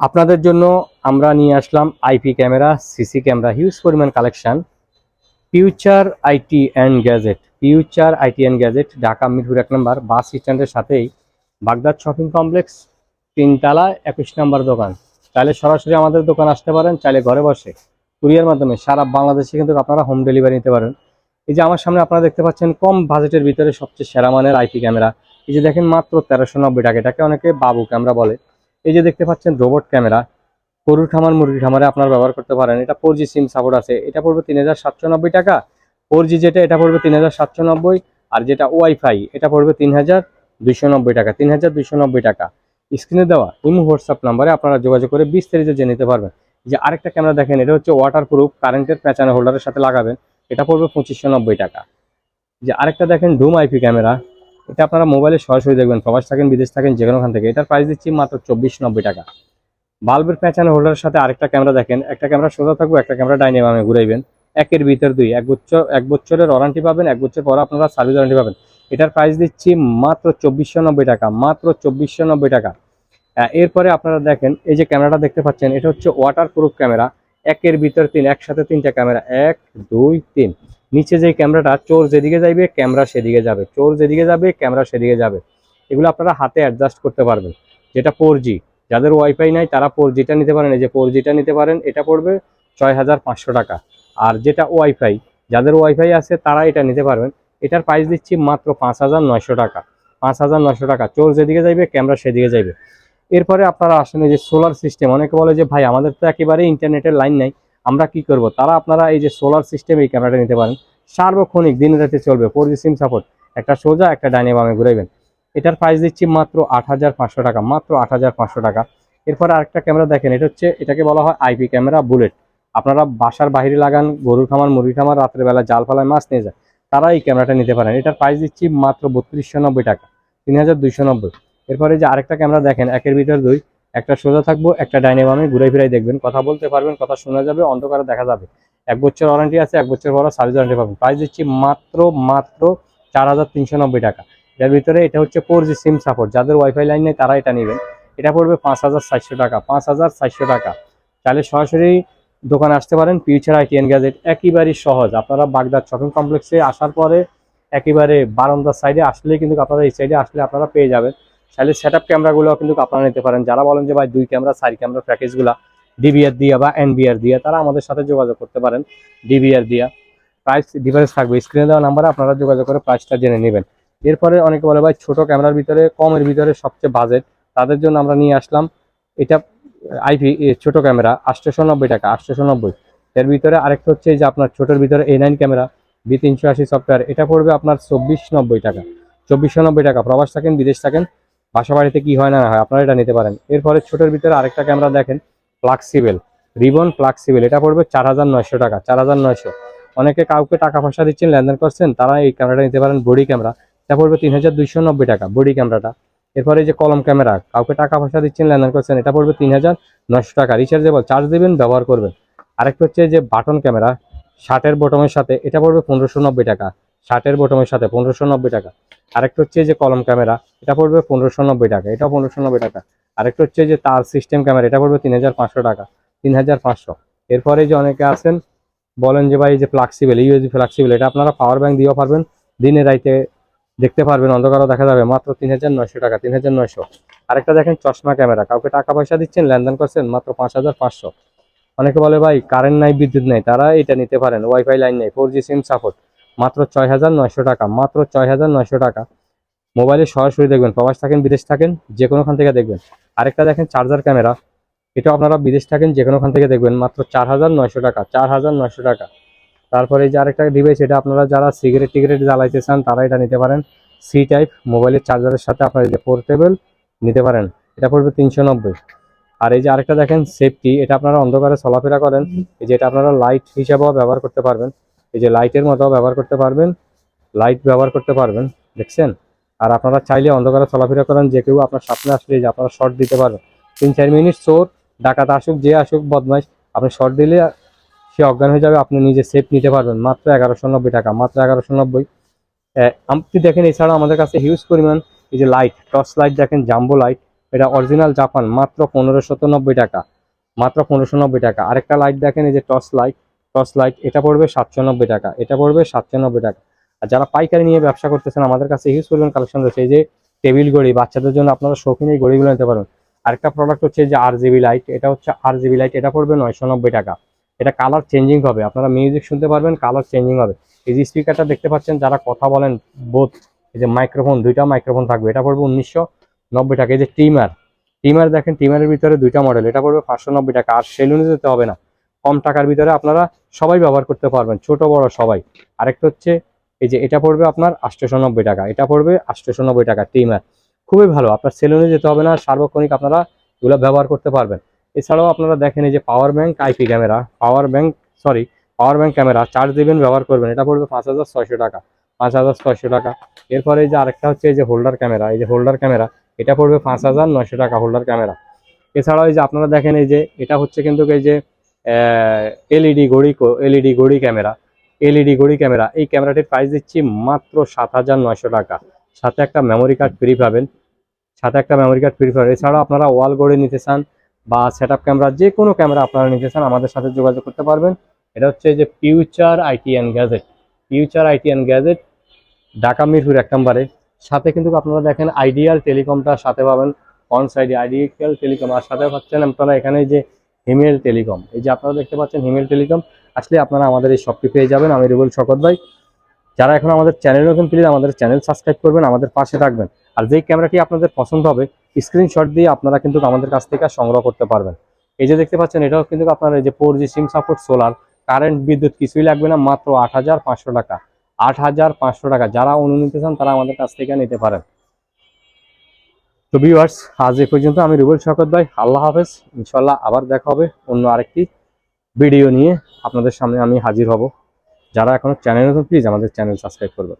আপনাদের জন্য আমরা নিয়ে আসলাম IP camera CC camera huge পরিমাণ collection future IT and gadget future IT and gadget Dhaka Mirpur এক নম্বর, বাস স্ট্যান্ডের সাথেই বাগদাদ শপিং কমপ্লেক্স, তিনতলা, একুশ নম্বর দোকান। চাইলে সরাসরি আমাদের দোকান আসতে পারেন, চাইলে ঘরে বসে। কুরিয়ার মাধ্যমে সারা বাংলাদেশে কিন্তু আপনারা হোম ডেলিভারি নিতে পারেন। এই যে আমার সামনে আপনারা দেখতে পাচ্ছেন, কম বাজেটের ভিতরে সবচেয়ে সেরা মানের আইপি ক্যামেরা। এই যে দেখেন মাত্র তেরোশো নব্বই টাকা, এটাকে অনেকে বাবু ক্যামেরা বলে। এই যে দেখতে পাচ্ছেন রোবট ক্যামেরা গরুর খামার, মুরগির খামারে আপনারা ব্যবহার করতে পারেন। এটা ফোর সিম সাপোর্ট আছে। এটা পড়বে তিন হাজার সাতশো নব্বই টাকা। ফোর যেটা, এটা পড়বে তিন হাজার সাতশো নব্বই। আর যেটা ওয়াইফাই এটা পড়বে তিন হাজার দুইশো নব্বই টাকা। তিন হাজার দুইশো নব্বই টাকা। স্ক্রিনে দেওয়া ইমো হোয়াটসঅ্যাপ নাম্বারে আপনারা যোগাযোগ করে বিস্তারিত জেনে নিতে পারবেন। যে আরেকটা ক্যামেরা দেখেন, এটা হচ্ছে ওয়াটার প্রুফ কারেন্টের প্যাচানো হোল্ডারের সাথে লাগাবেন। এটা পড়বে পঁচিশশো টাকা। যে আরেকটা দেখেন ডুম আইপি ক্যামেরা এটা আপনারা মোবাইলে সরাসরি দেখবেন, প্রবাস থাকেন, বিদেশ থাকেন, যে কোনোখান থেকে। এটার প্রাইস দিচ্ছি মাত্র চব্বিশ নব্বই টাকা। বাল্বের প্যাচানো হোল্ডারের সাথে আরেকটা ক্যামেরা দেখেন। একটা ক্যামেরা সোজা থাকবে, একটা ক্যামেরা ডাইনে বামে ঘুরাইবেন। একের ভিতর দুই। এক বছর এক বছরের ওয়ারান্টি পাবেন, এক বছর পর আপনারা সার্ভিস ওয়ারান্টি পাবেন। এটার প্রাইস দিচ্ছি মাত্র চব্বিশশো নব্বই টাকা, মাত্র চব্বিশশো নব্বই টাকা। এরপরে আপনারা দেখেন, এই যে ক্যামেরাটা দেখতে পাচ্ছেন, এটা হচ্ছে ওয়াটার প্রুফ ক্যামেরা একের ভিতর তিন, একসাথে তিনটা ক্যামেরা এক, দুই, তিন। নিচে যে ক্যামেরাটা, চোর যেদিকে যাবে ক্যামেরা সেদিকে যাবে। চোর যেদিকে যাবে, ক্যামেরা সেদিকে যাবে। এগুলো আপনারা হাতে অ্যাডজাস্ট করতে পারবেন। যেটা ফোর যাদের ওয়াইফাই নাই, তারা ফোর জিটা নিতে পারেন। এই যে ফোর জিটা নিতে পারেন, এটা পড়বে ছয় হাজার পাঁচশো টাকা। আর যেটা ওয়াইফাই যাদের ওয়াইফাই আছে, তারা এটা নিতে পারবেন। এটার প্রাইস দিচ্ছি মাত্র পাঁচ হাজার নয়শো টাকা। পাঁচ হাজার নয়শো টাকা। চোর যেদিকে যাইবে, ক্যামেরা সেদিকে যাইবে। এরপরে আপনারা আসেন যে সোলার সিস্টেম অনেকে বলে যে, ভাই, আমাদের তো একেবারে ইন্টারনেটের লাইন নাই। আমরা কি করব? তারা আপনারা এই যে সোলার সিস্টেম এই ক্যামেরাটা নিতে পারেন। সার্বক্ষণিক দিন রাতে চলবে ফোর সিম সাপোর্ট একটা সোজা, একটা ডাইনে বামে ঘুরাইবেন এটার প্রাইস দিচ্ছি মাত্র আট হাজার পাঁচশো টাকা, মাত্র আট হাজার পাঁচশো টাকা। এরপরে আরেকটা ক্যামেরা দেখেন, এটা হচ্ছে, এটাকে বলা হয় আইপি ক্যামেরা বুলেট আপনারা বাসার বাইরে লাগান, গরুর খামার মুরগি খামার, রাত্রে বেলা জাল ফালায় মাছ নিয়ে যায়। তারা এই ক্যামেরাটা নিতে পারেন। এটার প্রাইস দিচ্ছি মাত্র বত্রিশশো টাকা, তিন হাজার দুইশো নব্বই। এরপরে যে আরেকটা ক্যামেরা দেখেন, একের ভিতর দুই। একটা সোজা থাকব, একটা ডাইনে বামে ঘুরে ফিরাই দেখবেন, কথা বলতে পারবেন, কথা শোনা যাবে, অন্ধকারে দেখা যাবে। এক বছর ওয়ারেন্টি আছে, এক বছর পর সার্ভিস ওয়ারেন্টি পাবেন। প্রাইস দিচ্ছি মাত্র মাত্র চার হাজার তিনশো নব্বই টাকা। এর ভিতরে এটা হচ্ছে ফোর জি সিম সাপোর্ট যাদের ওয়াইফাই লাইন নেই তারা এটা নেবেন। এটা পড়বে পাঁচ হাজার চারশো টাকা, পাঁচ হাজার চারশো টাকা। তাহলে সরাসরি দোকানে আসতে পারেন ফিউচার আইটি এন গ্যাজেট একেবারেই সহজ। আপনারা বাগদাদ শপিং কমপ্লেক্সে আসার পরে একেবারে বারান্দার সাইডে আসলে কিন্তু আপনারা এই সাইডে আসলে আপনারা পেয়ে যাবেন। তাহলে সেট আপ ক্যামেরাগুলো কিন্তু আপনারা নিতে পারেন। যারা বলেন যে, ভাই, দুই ক্যামেরা চারি ক্যামেরা প্যাকেজগুলো ডিবিআর দিয়ে বা এনবিআর দিয়ে, তারা আমাদের সাথে যোগাযোগ করতে পারেন ডিবিআর দিয়া। প্রাইস ডিফারেন্স থাকবে। স্ক্রিনে দেওয়া নাম্বারে আপনারা যোগাযোগ করে প্রাইসটা জেনে নেবেন। এরপরে অনেকে বলে, ভাই, ছোট ক্যামেরার ভিতরে, কমের ভিতরে সবচেয়ে বাজেট তাদের জন্য আমরা নিয়ে আসলাম এটা আইপি ছোট ক্যামেরা আটশোশো নব্বই টাকা আটশোশো নব্বই। এর ভিতরে আরেকটা হচ্ছে যে, আপনার ছোটোর ভিতরে এ নাইন ক্যামেরা বি তিনশো আশি সফটওয়্যার এটা পড়বে আপনার চব্বিশ নব্বই টাকা। চব্বিশশো নব্বই টাকা। প্রবাস থাকেন, বিদেশ থাকেন বাসা বাড়িতে কি হয় না হয়, আপনারা এটা নিতে পারেন। এরপরে ছোটোর ভিতরে আরেকটা ক্যামেরা দেখেন ফ্লাক্সিবেল রিবন ফ্লাক্সিবেল এটা পড়বে চার হাজার নয়শো টাকা, চার হাজার নয়শো। অনেকে কাউকে টাকা পয়সা দিচ্ছেন, লেনদেন করছেন, তারা এই ক্যামেরাটা নিতে পারেন বডি ক্যামেরা এটা পড়বে তিন হাজার দুইশো নব্বই টাকা বডি ক্যামেরাটা এরপরে যে কলম ক্যামেরা কাউকে টাকা পয়সা দিচ্ছেন, লেনদেন করছেন, এটা পড়বে তিন হাজার নয়শো টাকা। রিচার্জেবল চার্জ দেবেন, ব্যবহার করবেন। আরেকটা হচ্ছে যে বাটন ক্যামেরা শার্টের বটমের সাথে, এটা পড়বে পনেরোশো নব্বই টাকা। শার্টের বটমের সাথে, পনেরোশো নব্বই টাকা। আরেকটা হচ্ছে যে কলম ক্যামেরা এটা পড়বে পনেরোশো নব্বই টাকা, এটাও পনেরোশো নব্বই টাকা। আরেকটা হচ্ছে যে তার সিস্টেম ক্যামেরা এটা পড়বে তিন হাজার পাঁচশো টাকা, তিন হাজার পাঁচশো। এরপরে যে অনেকে আছেন, বলেন যে ভাই যে ফ্লাক্সিবল ইউএসবি ফ্লাক্সিবল এটা আপনারা পাওয়ার ব্যাংক দিয়েও পারবেন, দিনে রাইতে দেখতে পারবেন, অন্ধকারও দেখা যাবে, মাত্র তিন হাজার নয়শো টাকা, তিন হাজার নয়শো। আরেকটা দেখেন চশমা ক্যামেরা কাউকে টাকা পয়সা দিচ্ছেন, লেনদেন করছেন, মাত্র পাঁচ হাজার পাঁচশো। অনেকে বলে ভাই কারেন্ট নাই, বিদ্যুৎ নাই, তারা এটা নিতে পারেন ওয়াইফাই লাইন নেই ফোর জি সিম সাপোর্ট মাত্র ছয় হাজার নয়শো টাকা, মাত্র ছয় হাজার নয়শো টাকা। মোবাইলে সরাসরি দেখবেন, প্রবাস থাকেন, বিদেশ থাকেন যে কোনোখান থেকে দেখবেন। আরেকটা দেখেন চার্জার ক্যামেরা এটা আপনারা বিদেশ থাকেন যে কোনোখান থেকে দেখবেন, মাত্র চার হাজার নয়শো টাকা চার হাজার নয়শো টাকা। তারপরে এই যে আরেকটা ডিভাইস এটা আপনারা যারা সিগারেট টিগারেট জ্বালাইতে চান, তারা এটা নিতে পারেন। সি টাইপ মোবাইলের চার্জারের সাথে আপনারা যে পোর্টেবল নিতে পারেন। এটা পড়বে তিনশো নব্বই। আর এই যে আরেকটা দেখেন সেফটি এটা আপনারা অন্ধকারে চলাফেরা করেন, এই যে এটা আপনারা লাইট হিসাবেও ব্যবহার করতে পারবেন। এই যে লাইটের মতো ব্যবহার করতে পারবেন লাইট ব্যবহার করতে পারবেন, দেখছেন? আর আপনারা চাইলে অন্ধকারে চলাফেরা করেন, যে কেউ আপনার সামনে আসলে যে আপনারা শর্ট দিতে পারবেন। তিন, চার মিনিট চোর, ডাকাত আসুক, যে আসুক, বদমাইশ, আপনি শর্ট দিলে সে অজ্ঞান হয়ে যাবে, আপনি নিজে সেফ নিতে পারবেন। মাত্র এগারোশো নব্বই টাকা, মাত্র এগারোশো নব্বই। আপনি দেখেন এছাড়া আমাদের কাছে হিউজ পরিমাণ এই যে লাইট টর্চ লাইট দেখেন জাম্বো লাইট এটা অরিজিনাল জাপান মাত্র পনেরোশত নব্বই টাকা, মাত্র পনেরোশো নব্বই টাকা। আরেকটা লাইট দেখেন, এই যে টর্চ লাইট টর্চ লাইট এটা পড়বে সাতশো নব্বই টাকা, এটা পড়বে সাতশো নব্বই টাকা। আর যারা পাইকারি নিয়ে ব্যবসা করতেছেন, আমাদের কাছে হিউজ পরিমাণ কালেকশন রয়েছে। এই যে টেবিল ঘড়ি, বাচ্চাদের জন্য আপনারা শৌখিন এই ঘড়িগুলো নিতে পারেন। আরেকটা প্রোডাক্ট হচ্ছে যে আর জিবি লাইট এটা হচ্ছে আর জিবি লাইট এটা পড়বে নয়শো নব্বই টাকা। এটা কালার চেঞ্জিং হবে, আপনারা মিউজিক শুনতে পারবেন কালার চেঞ্জিং হবে। এই যে স্পিকারটা দেখতে পাচ্ছেন, যারা কথা বলেন বোধ এই যে মাইক্রোফোন দুইটা মাইক্রোফোন থাকবে, এটা পড়বে উনিশশো নব্বই টাকা। এই যে টিমার টিমার দেখেন টিমারের ভিতরে দুইটা মডেল এটা পড়বে পাঁচশো নব্বই টাকা। আর সেলুনে যেতে হবে না। কম টাকার ভিতরে আপনারা সবাই ব্যবহার করতে পারবেন, ছোট বড় সবাই। আরেকটা হচ্ছে, এই যে এটা পড়বে আপনার আটশোশো টাকা, এটা পড়বে আটশোশো টাকা টিমার খুবই ভালো, আপনার সেলুনে যেতে হবে না, সার্বক্ষণিক আপনারা এগুলো ব্যবহার করতে পারবেন। এছাড়াও আপনারা দেখেন এই যে power bank IP camera power bank sorry power bank camera charge দেবেন, ব্যবহার করবেন, এটা পড়বে পাঁচ হাজার ছয়শো টাকা, পাঁচ হাজার ছয়শো টাকা। এরপরে এই যে আরেকটা হচ্ছে, এই যে হোল্ডার ক্যামেরা এই যে হোল্ডার ক্যামেরা এটা পড়বে পাঁচ হাজার নয়শো টাকা হোল্ডার ক্যামেরা এছাড়াও এই যে আপনারা দেখেন এই যে, এটা হচ্ছে কিন্তু এই যে এলইডি ঘড়ি এলইডি ঘড়ি ক্যামেরা। এলইডি ঘড়ি ক্যামেরা। এই ক্যামেরাটির প্রাইস দিচ্ছি মাত্র সাত হাজার নয়শো টাকা। সাথে একটা মেমোরি কার্ড ফ্রি পাবেন। সাথে একটা মেমোরি কার্ড ফ্রি পাবেন। এছাড়াও আপনারা ওয়াল ঘড়ি নিতে চান বা সেট আপ ক্যামেরা যে কোনো ক্যামেরা আপনারা নিতে চান, আমাদের সাথে যোগাযোগ করতে পারবেন। এটা হচ্ছে যে future IT and gadget future IT and gadget Dhaka Mirpur এক নম্বরে। সাথে কিন্তু আপনারা দেখেন আইডিয়াল টেলিকমটা সাথে পাবেন। অন সাইডে আইডিয়াল টেলিকম আর সাথে পাচ্ছেন আপনারা এখানে যে হিমেল টেলিকম। এই যে আপনারা দেখতে পাচ্ছেন হিমেল টেলিকম, আসলে আপনারা আমাদের এই শপটি পেয়ে যাবেন। আমি রিবুল শকত ভাই। যারা এখন আমাদের চ্যানেল নতুন প্লিজ আমাদের চ্যানেল সাবস্ক্রাইব করবেন, আমাদের পাশে থাকবেন। আর যেই ক্যামেরাটি আপনাদের পছন্দ হবে স্ক্রিনশট দিয়ে আপনারা কিন্তু আমাদের কাছ থেকে সংগ্রহ করতে পারবেন। এই যে দেখতে পাচ্ছেন, এটাও কিন্তু আপনার এই যে four G SIM support solar current বিদ্যুৎ কিছুই লাগবে না, মাত্র আট হাজার পাঁচশো টাকা। আট হাজার পাঁচশো টাকা। যারা অনু নিতে চান, তারা আমাদের কাছ থেকে নিতে পারেন। তো ভিউয়ার্স আজ এ পর্যন্ত আমি রুবেল শকত ভাই, আল্লাহ হাফেজ। ইনশাল্লাহ আবার দেখা হবে অন্য আরেকটি ভিডিও নিয়ে। আপনাদের সামনে আমি হাজির হব। যারা এখনও চ্যানেল নতুন প্লিজ আমাদের চ্যানেল সাবস্ক্রাইব করবেন।